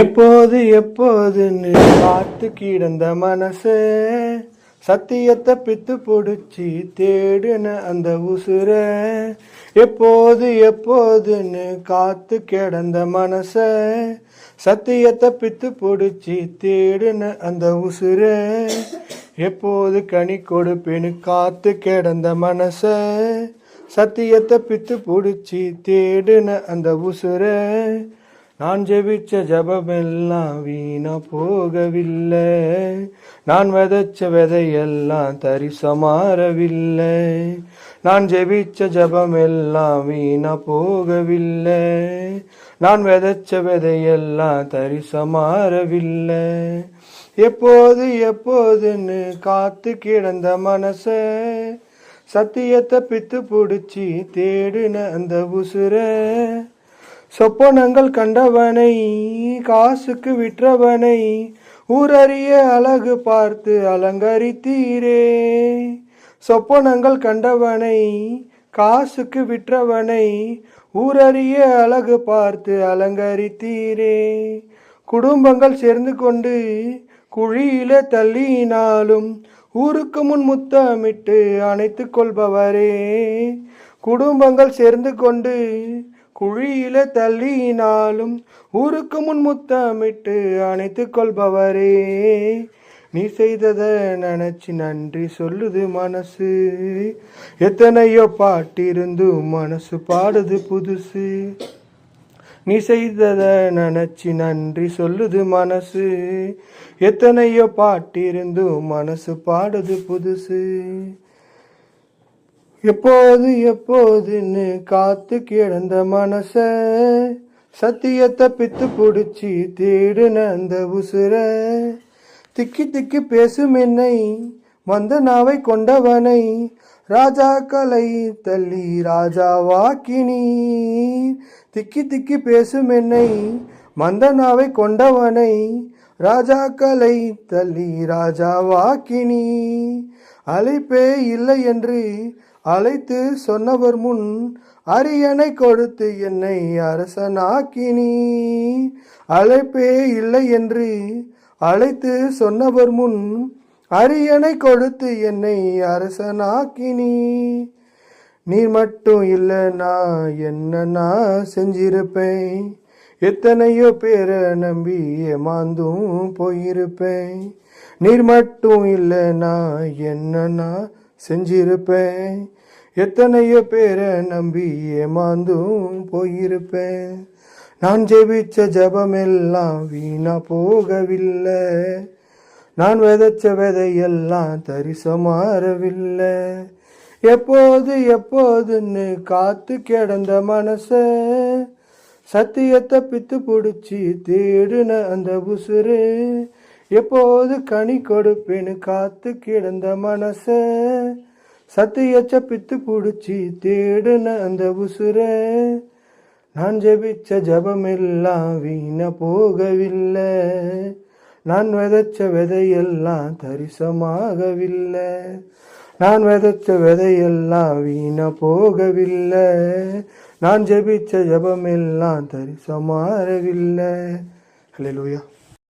எப்போது எப்போதுன்னு பார்த்து கிடந்த மனசு சத்தியத்தை பித்து பிடிச்சி தேடுன அந்த உசுர. எப்போது எப்போதுன்னு காத்து கிடந்த மனச சத்தியத்தை பித்து பிடிச்சி தேடுன அந்த உசுர. எப்போது கனி கொடுப்பேன்னு காத்து கிடந்த மனச சத்தியத்தை பித்து பிடிச்சி தேடுன அந்த உசுரை. நான் ஜெபிச்ச ஜபமெல்லாம் வீணா போகவில்லை. நான் விதைச்ச விதையெல்லாம் தரிசமாறவில்லை. நான் ஜெபிச்ச ஜபமெல்லாம் வீணா போகவில்லை. நான் விதைச்ச விதையெல்லாம் தரிசமாறவில்லை. எப்போது எப்போதுன்னு காத்து கிடந்த மனச சத்தியத்தை பித்து பிடிச்சி தேடுன அந்த உசுரை சொப்பனங்கள் கண்டவனை காசுக்கு விற்றவனை ஊரறிய அழகு பார்த்து அலங்கரித்தீரே. சொப்பனங்கள் கண்டவனை காசுக்கு விற்றவனை ஊரறிய அழகு பார்த்து அலங்கரித்தீரே. குடும்பங்கள் சேர்ந்து கொண்டு குழியில தள்ளினாலும் ஊருக்கு முன் முத்தமிட்டு அணைத்து கொள்பவரே. குடும்பங்கள் சேர்ந்து கொண்டு குழியில தள்ளினாலும் ஊருக்கு முன் முத்தமிட்டு அணைத்து கொள்பவரே. நீ செய்தத நினைச்சு நன்றி சொல்லுது மனசு. எத்தனையோ பாட்டிருந்தும் மனசு பாடுது புதுசு. நீ செய்தத நினைச்சு நன்றி சொல்லுது மனசு. எத்தனையோ பாட்டிருந்தும் மனசு பாடுது புதுசு. எப்போது எப்போதுன்னு காத்து கிடந்த மனச சத்தியத்தை பித்து பிடிச்சி தேடுன அந்த உசுர. திக்கி திக்கி பேசும் என்னை வந்த நாவை கொண்டவனை ராஜாக்களை தள்ளி ராஜாவாக்கினி திக்கி திக்கி பேசும் என்னை மந்தனாவை கொண்டவனை ராஜாக்களை தள்ளி ராஜாவாக்கினி அழைப்பே இல்லை என்று அழைத்து சொன்னவர் முன் அரியணை கொடுத்து என்னை அரசனாக்கினி. அழைப்பே இல்லை என்று அழைத்து சொன்னவர் முன் அரியணை கொடுத்து என்னை அரசனாக்கினி. நீ மட்டும் இல்லைனா என்ன நான் செஞ்சிருப்பேன்? எத்தனையோ பேரை நம்பி ஏமாந்தும் போயிருப்பேன். நீர் மட்டும் இல்லைனா என்ன நான் செஞ்சிருப்பேன். எத்தனையோ பேரை நம்பி ஏமாந்தும் போயிருப்பேன். நான் ஜெபிச்ச ஜபமெல்லாம் வீணா போகவில்லை. நான் விதைச்ச விதையெல்லாம் தரிசமாறவில்லை. எப்போது எப்போதுன்னு காத்து கிடந்த மனசை சத்தியத்தை பித்து பிடிச்சி தேடுன அந்த உசுரு எப்போது கனி கொடுப்பேன்னு காத்து கிடந்த மனச. சத்தியச்ச பித்து பிடிச்சி தேடுன அந்த உசுர நான் ஜெபிச்ச ஜபமெல்லாம் வீண போகவில்லை. நான் விதைச்ச விதையெல்லாம் தரிசமாகவில்லை. நான் விதைத்த விதையெல்லாம் வீண போகவில்லை. நான் ஜெபிச்ச ஜபமெல்லாம் தரிசமாறவில்லை. ஹalleluya